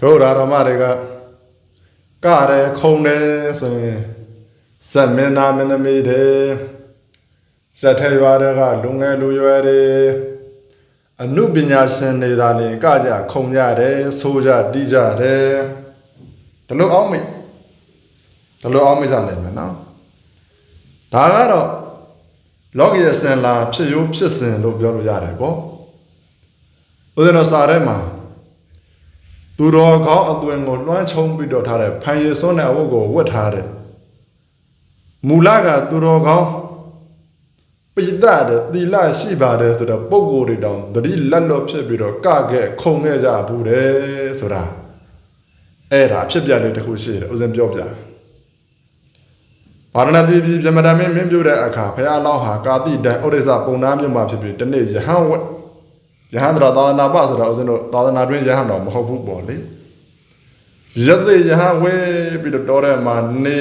တို့ဓမ္မတွေကကရဲခုံတယ်ဆိုရင်ဇက်မင်းသားမင်းသမီးတွေဇက်ထဲရွာတွေကလူငယ်လူရွယ်တွေအနုပညာရှင်တွေသာလျှင်ကကြခုံကြတယ်ဆိုကြတီးကြတယ်ဒါလို့အောင်မိဒါလို့အောင်မိကြနိုင်မယ်နော်ဒါကတော့လောကီရဲ့စင်လာဖြစ်ရိုးဖြစ်စဉ်လို့ပြောလို့ရတယ်ပေါ့ဦးဇင်းတော်စာထဲမှာ သူတော်ကောင်းအသွင်ကိုလွှမ်းခြုံပြီးတော့ထားတဲ့ဖန်ရည်စွန်းတဲ့အဝတ်ကိုဝတ်ထားတဲ့မူလကသူတော်ကောင်းပိတတဲ့သီလရှိပါတယ်ဆိုတော့ပုံကိုယ်တွေတောင်သတိလက်လွတ်ဖြစ်ပြီးတော့ကခဲ့ခုံခဲ့ကြဘူးတယ်ဆိုတာအဲ့ဒါဖြစ်ပြလေးတစ်ခုရှိတယ်ဦးဇင်းပြောပြပါရဏတိပြည်ပြမတမင်းမင်းပြုတဲ့အခါဖះအလောင်းဟာကာတိတန်ဩရိစပုံနာမြို့မှာဖြစ်ပြီးတနေ့ယဟန်ဝတ် ယဟန်တော်သာသနာပဆိုတော့ဦးဇင်းတို့သာသနာတွင်ယဟန်တော်မဟုတ်ဘူးပေါ့လေယသိယဟန်ဝဲပြီးတော့တော်တဲ့မှာနေ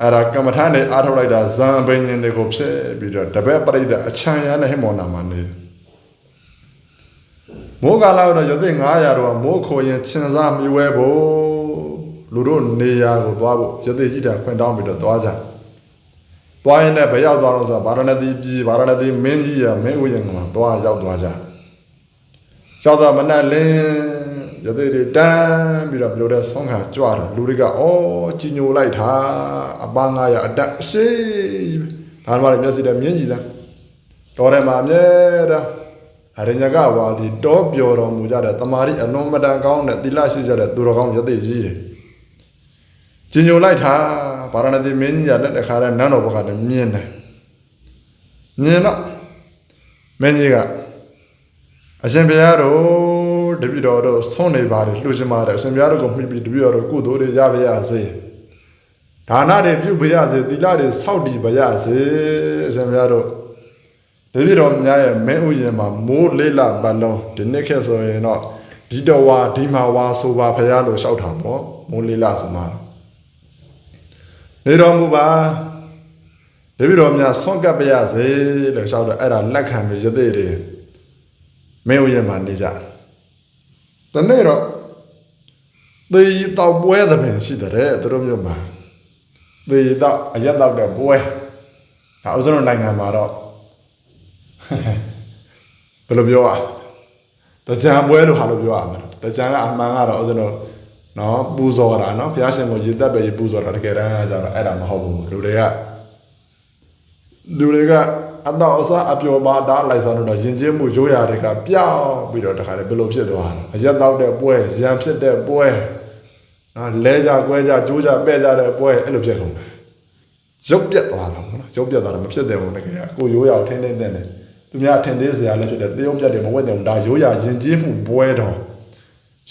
အဲ့ဒါကမ္မထာနဲ့အားထုတ်လိုက်တာဇံဘိညာဉ်တွေကိုဖြစ်ပြီးတော့တပည့်ပရိသတ်အချမ်းရနဲ့ဟိမောနာမှာနေမိုးကာလတော့ယသိ900တော့မိုးခိုရင်ချင်စားမြဝဲဖို့လူတို့နေရာကိုသွားဖို့ယသိကြီးတာခွင့်တောင်းပြီးတော့သွားကြ သွားရင်လည်းဘယ်ရောက်သွားတော့ဆိုဗာရဏသီပြည်ဗာရဏသီမင်းကြီးရမင်းဥယျာဉ်ကမှာသွားရောက်သွားကြရောက်တော့မနဲ့လင်းယသိတွေတန်းပြီးတော့မြို့တဲ့ဆုံးခါကြွတော့လူတွေကအော်ကြီးညိုလိုက်တာအပန်း900အတက်အရှိဒါမှလည်းမျက်စိနဲ့မြင်းကြီးသားတော်တယ်မှာအမြဲတမ်းအရညကဝါဒီတောပြော်တော်မူကြတဲ့တမာရီအလွန်မတန်ကောင်းတဲ့သီလရှိကြတဲ့သူတော်ကောင်းယသိကြီးတွေကျင်ညိုလိုက်တာ ဗာရဏသီမင်းကြီးရတဲ့တခါတည်းနန်းတော်ဘက်ကလည်းမြင်တယ်မြင်တော့မင်းကြီးကအရှင်ဘုရားတို့တပည့်တော်တို့ဆုံးနေပါတယ်လှူရှင်ပါတယ်အရှင်ဘုရားတို့ကိုမှီပြီးတပည့်တော်တို့ကုသိုလ်တွေရပါရစေဒါနတွေပြုပါရစေသီလတွေစောင့်တည်ပါရစေအရှင်ဘုရားတို့တပည့်တော်များရဲ့မင်းဥယျာဉ်မှာမိုးလေးလပတ်လုံးဒီနေ့ခေတ်ဆိုရင်တော့ဒီတော်ဝါဒီမှာဝါဆိုပါဘုရားလို့လျှောက်တာပေါ့မိုးလေးလဆိုမှာ နေတော်မူပါတပည့်တော်များဆွန့်ကပ်ပါရစေလို့လျှောက်တော့အဲ့ဒါလက်ခံပြီးရသေးတယ်မင်းဥယျာဉ်မှာနေကြတနေ့တော့သေရီတောက်ပွဲသဘင်ရှိတဲ့သူတို့မျိုးမှာသေရီတောက်အရက်တောက်တဲ့ပွဲဒါဥစ္စာတို့နိုင်ငံမှာတော့ဘယ်လိုပြောอ่ะတကြံပွဲလို့ဟာလို့ပြောရမှာတကြံကအမှန်ကတော့ဥစ္စာတို့ နော်ပူဇော်တာနော်ဘုရားရှင်ကိုရေသက်ပဲရေပူဇော်တာတကယ်တမ်းကျတော့အဲ့ဒါမဟုတ်ဘူးလူတွေကလူတွေကအတော့အစားအပျော်ပါတားလိုက်စားလို့တော့ယဉ်ကျေးမှုရိုးရာတွေကပျောက်ပြီးတော့တခါလေဘယ်လိုဖြစ်သွားလဲအရက်တောက်တဲ့ပွဲရံဖြစ်တဲ့ပွဲနော်လဲကြကွဲကြကြိုးကြပဲ့ကြတဲ့ပွဲအဲ့လိုဖြစ်ကုန်တယ်ရုပ်ပြက်သွားတာနော်ရုပ်ပြက်သွားတာမဖြစ်တယ်ဘူးတကယ်ကိုရိုးရာကိုထင်းထင်းတဲ့တယ်သူများထင်သေးစရာလည်းဖြစ်တယ်တေယုံပြက်တယ်မဝတ်တယ်ဘူးဒါရိုးရာယဉ်ကျေးမှုပွဲတော်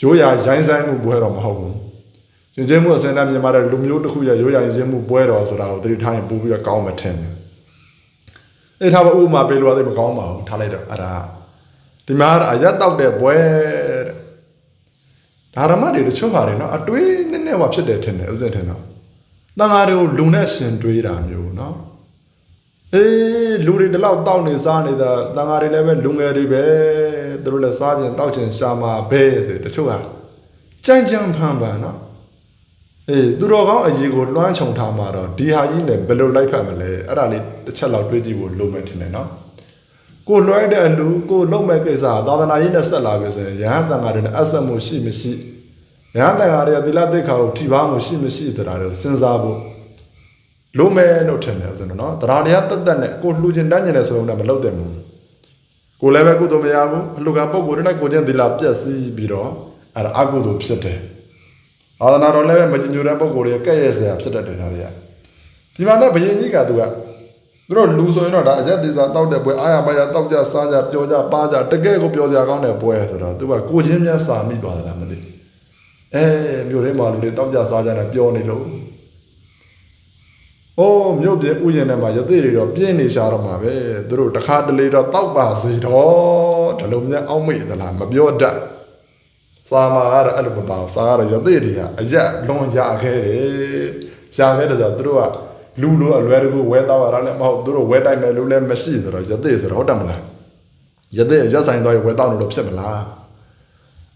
ရိုးရာရိုင်းဆိုင်မှုပွဲတော်မဟုတ်ဘူးယဉ်ကျေးမှုအစင်နဲ့မြန်မာတဲ့လူမျိုးတစ်ခုရဲ့ရိုးရာယဉ်ကျေးမှုပွဲတော်ဆိုတာကိုသတိထားရင်ပို့ပြီးတော့ကောင်းမှထင်တယ်အဲ့ထားပါဥပမာပေးလို့အဲ့မကောင်းပါဘူးထားလိုက်တော့အဲ့ဒါဒီမှာအရက်တောက်တဲ့ဘွဲတဲ့ဒါရမတွေတချို့ဟာတွေနော်အတွေးနည်းနည်းဟောဖြစ်တယ်ထင်တယ်ဥစဉ်ထင်တော့တန်ဃာတွေကိုလူနဲ့ရှင်တွေးတာမျိုးနော်အေးလူတွေဒီလောက်တောက်နေစားနေတာတန်ဃာတွေလည်းပဲလူငယ်တွေပဲ သူတို့လည်းစားခြင်းတောက်ခြင်းရှာမှာပဲဆိုတချို့ဟာကြမ်းကြမ်းဖန်ဖန်နော်အေးသူတော်ကောင်းအကြီးကိုလွှမ်းခြုံထားမှာတော့ဒီဟာကြီးနဲ့ဘယ်လိုလိုက်ဖက်မလဲအဲ့ဒါလေးတစ်ချက်လောက်တွေးကြည့်ဖို့လိုမယ်ထင်တယ်နော်ကိုလွှဲတဲ့အလူကိုလုံးမဲ့ကိစ္စသာသနာရေးနဲ့ဆက်လာပြီဆိုရင်ရဟန်းတန်ဃာတွေနဲ့အဆက်မှုရှိမရှိရဟန်းတန်ဃာတွေကသီလသိက္ခာကိုထိပါမှုရှိမရှိဆိုတာတွေကိုစဉ်းစားဖို့လိုမယ်လို့ထင်တယ်ဆိုတော့နော်တရားတရားတက်တက်နဲ့ကိုလှူခြင်းတန်းခြင်းနဲ့ဆိုရင်လည်းမလုပ်တယ်ဘူး ကိုလည်းပဲကုသိုလ်မရဘူးအလှကပုံကိုယ်နဲ့ကိုချင်းသီလပြက်စီးပြီးတော့အဲ့ဒါအကုသိုလ်ဖြစ်တယ်အာသနာတော်လည်းပဲမကြည်ညိုတဲ့ပုံကိုယ်တွေကကဲ့ရဲ့စရာဖြစ်တတ်တယ်ဒါတွေကဒီမှာတော့ဘယင်ကြီးကသူကသူတို့လူဆိုရင်တော့ဒါအရက်သေးစာတောက်တဲ့ပွဲအာရပါရတောက်ကြစားကြပျော်ကြပါကြတကယ်ကိုပျော်စရာကောင်းတဲ့ပွဲဆိုတော့သူကကိုချင်းများစာမိသွားတယ်လားမသိအဲမြို့ထဲမှာလူတွေတောက်ကြစားကြတယ်ပျော်နေလို့ အိုးမြို့ပြင်ဥယျာဉ်ထဲမှာရသေးတွေတော့ပြင်းနေရှာတော့မှာပဲသူတို့တခါတလေတော့တောက်ပါစေတော့ဒီလိုများအောက်မိတ်သလားမပြောတတ်စာမာကတော့အဲ့လိုမပါဘူးစာကတော့ရသေးတွေကအရက်လွန်ရခဲ့တယ်ရှာခဲ့တယ်ဆိုတော့သူတို့ကလူလိုအလွယ်တကူဝဲတော့ရတာလည်းမဟုတ်သူတို့ဝဲတိုက်မယ်လို့လည်းမရှိဆိုတော့ရသေးဆိုတော့ဟုတ်တယ်မလားရသေးရက်ဆိုင်တော့ဝဲတော့လို့ဖြစ်မလား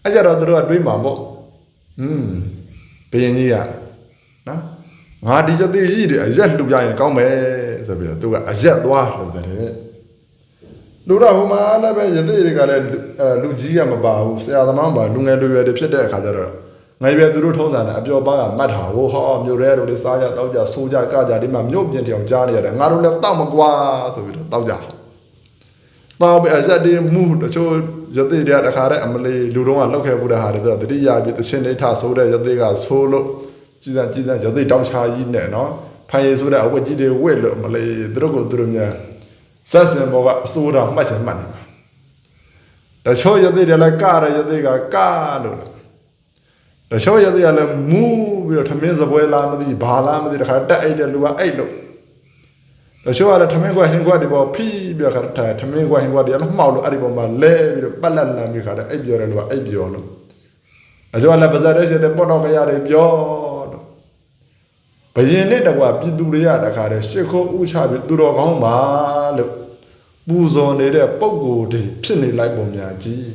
အဲ့ကြတော့သူတို့ကတွေးမှာပေါ့อืมဘယင်ကြီးကနော် ငါဒီစတိကြီးတွေအရက်လှူပြရင်ကောင်းမယ်ဆိုပြီးတော့သူကအရက်သွားလှူတယ်လူတော်ဟိုမှာလည်းပဲယတိတွေကလည်းအဲလူကြီးကမပါဘူးဆရာသမားမှာလူငယ်လူရွယ်တွေဖြစ်တဲ့အခါကျတော့ငယ်ရွယ်သူတို့ထုံးစံတယ်အပျော်ပါးကမှတ်တာဟိုဟောမြို့ရဲတို့တွေစားကြတောက်ကြဆိုးကြကကြဒီမှာမြို့ပြင်တောင်ကြားနေရတယ်ငါတို့လည်းတောက်မကွာဆိုပြီးတော့တောက်ကြတောက်ပဲအရက်တွေမှုတချို့ယတိတွေကတခါတည်းအမလီလူတော်ကလောက်ခဲ့ဘူးတဲ့ဟာတွေဆိုတတိယပြီးတချင်းနေထဆိုးတဲ့ယတိကဆိုးလို့ ကြည်စံကြည်စံယတိတောက်ချာကြီးနဲ့နော်ဖိုင်ရည်ဆိုတဲ့အဝတ်ကြီးတွေဝက်လို့မလီသူတို့ကိုသူတို့များဆက်စင်ဘောကအစိုးရမှတ်ချင်မှတ်နေမှာတချို့ယတိတွေလည်းကရယတိကကလို့တချို့ယတိကလည်းမူးပြီးတော့ထမင်းစပွဲလားမသိဘာလားမသိတခါတက်အိတ်တဲ့လူကအိတ်လို့တချို့ကလည်းထမင်းကွက်ဟင်းကွက်ဒီပေါ်ဖိပြီးတော့ခါထားထမင်းကွက်ဟင်းကွက်ဒီလည်းမှောက်လို့အဲ့ဒီပေါ်မှာလဲပြီးတော့ပတ်လက်လန်ပြီးခါတဲ့အိတ်ပြောတယ်လူကအိတ်ပြောလို့တချို့ကလည်းပါဇက်တဲ့ရှိတဲ့ပေါ့တော့မရတယ်ပြောလို့ ဘယင်နဲ့တကွာပြည်သူတွေကတခါတဲ့ရှ िख ိုးဥချပြီးသူတော်ကောင်းပါလို့ပူဇော်နေတဲ့ပုံကိုယ်တွေဖြစ်နေလိုက်ပုံများကြီး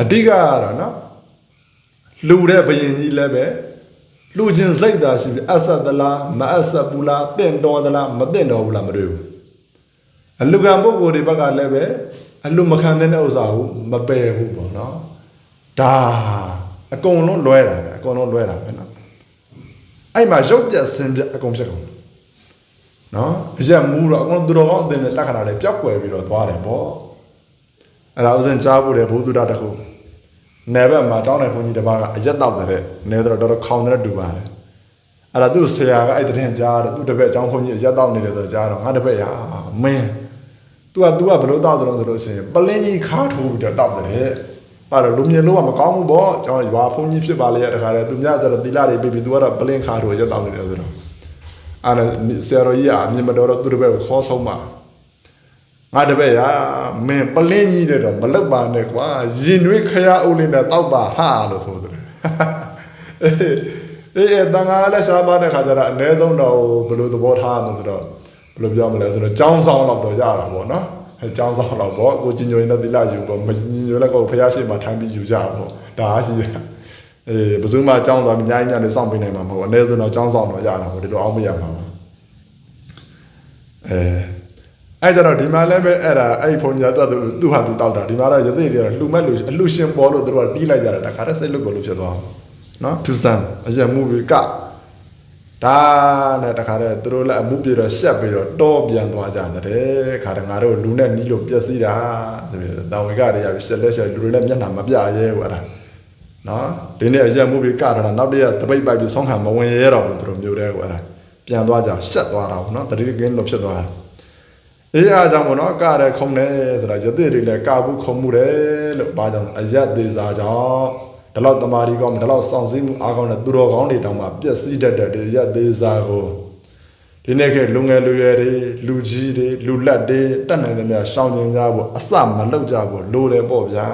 အတိကကတော့နော်လူတဲ့ဘယင်ကြီးလည်းပဲလူချင်းစိတ်သာရှိပြီးအဆက်သလားမအဆက်ဘူးလားတင့်တော်သလားမတင့်တော်ဘူးလားမတွေ့ဘူးအလူကံပုဂ္ဂိုလ်တွေဘက်ကလည်းပဲအလူမခံတဲ့ဥစ္စာကိုမပယ်ဘူးပေါ့နော်ဒါအကုန်လုံးလွဲတာပဲအကုန်လုံးလွဲတာပဲနော် အဲ့မှာရုပ်ပြက်ဆင်းပြက်အကုန်ဖြစ်ကုန်နော်အရက်မူးတော့အကုန်လုံးသူတော်ကောင်းအသင်တဲ့လက္ခဏာတွေပျောက်ကွယ်ပြီးတော့သွားတယ်ပေါ့အဲ့ဒါဥစဉ်ကြားဖို့တယ်ဘုသူတ္တတစ်ခုနယ်ဘက်မှာတောင်းတဲ့ဘုန်းကြီးတစ်ပါးကအရက်တော့တဲ့နယ်တော့တော်တော်ခေါင်းတဲ့တူပါတယ်အဲ့ဒါသူ့ဆရာကအဲ့တဲ့ကြားတော့သူ့တပည့်အကြောင်းဘုန်းကြီးအရက်တော့နေတယ်ဆိုကြားတော့ငါတပည့်ရမင်း तू က तू ကဘယ်လိုတောက်သလဲဆိုလို့ရှိရင်ပလင်းကြီးခါထိုးပြီးတော့တောက်တယ် အဲ့တော့လူမြင်လို့ကမကောင်းဘူးပေါ့ကျွန်တော်ရွာဘုန်းကြီးဖြစ်ပါလေရတခါတည်းသူများကျတော့သီလတွေပြီးပြီး तू ကတော့ပလင်းခါထိုးရက်တော့နေတယ်ဆိုတော့အဲ့ဒါဆရာတော်ကြီးကအမြင်မတော်တော့သူ့တပည့်ကိုခေါ်ဆုံးပါငါတပည့်ရမင်းပလင်းကြီးတဲ့တော့မလောက်ပါနဲ့ကွာရင်နွေးခရအုပ်လေးနဲ့တောက်ပါဟာလို့ဆိုတယ်အေးအေးတန်ခါလည်းရှားပါတဲ့ခါကျတော့အ ਨੇ ဆုံးတော့ဘယ်လိုသဘောထားရမလဲဆိုတော့ဘယ်လိုပြောမလဲဆိုတော့ចောင်းဆောင်တော့တော့ရတာပေါ့နော် အကြောင်းဆောင်တော့ပေါ့ကိုကြီးညိုရင်တော့သီလယူပေါ့မကြီးညိုလည်းကိုဖះရှိမှထိုင်းပြီးယူကြပေါ့ဒါအားရှိတယ်အေးဘယ်သူမှအကြောင်းသွားမြားညံ့နေစောင့်ပေးနိုင်မှာမဟုတ်အ ਨੇ ဆုံးတော့အကြောင်းဆောင်တော့ရတာပေါ့ဒီလိုအောင်မရမှာပါအဲအဲ့တော့ဒီမှာလည်းပဲအဲ့ဒါအဲ့ဖုန်ညာတော့သူဟာသူတောက်တာဒီမှာတော့ရသေးတယ်လှူမဲ့လို့အလှရှင်ပေါ်လို့သူတို့ကတီးလိုက်ကြတာဒါခါတဲ့စိတ်လုတ်ကိုလို့ဖြစ်သွားအောင်နော်သူစမ်းအရင်မူပြီးက ဒါနဲ့တခါတည်းသူတို့လည်းအမှုပြေတော့ရှက်ပြီးတော့တောပြန်သွားကြတယ်ခါတည်းငါတို့လူနဲ့နီးလို့ပျက်စီးတာဆိုပြီးတောင်ဝေကတွေရပြီးရှက်လက်ရှက်လူတွေလည်းမျက်နှာမပြရဲဘူးအဲ့ဒါနော်ဒီနေ့အရင်မှုပြီးကတာနောက်တည့်ရတပိတ်ပိုက်ပြီးဆုံးခံမဝင်ရဲတော့ဘူးသူတို့မျိုးတဲ့ကိုအဲ့ဒါပြန်သွားကြရှက်သွားတာပေါ့နော်တတိကင်းလို့ဖြစ်သွားတာအေးအားကြောင့်မို့နော်ကရဲခုံတယ်ဆိုတာယသိတွေလည်းကဘူးခုံမှုတယ်လို့ဘာကြောင့်အယတ်သေးစာကြောင့် ဒီလောက်တမာရီကောင်းဒီလောက်စောင့်စည်းမှုအားကောင်းတဲ့သူတော်ကောင်းတွေတောင်မှပျက်စီးတတ်တဲ့ဒီယတ်သေးစာကိုဒီနေ့ခေတ်လူငယ်လူရွယ်တွေလူကြီးတွေလူလက်တွေတတ်နိုင်သမျှရှောင်ကျင်ကြဖို့အစမလုပ်ကြဖို့လိုတယ်ပေါ့ဗျာ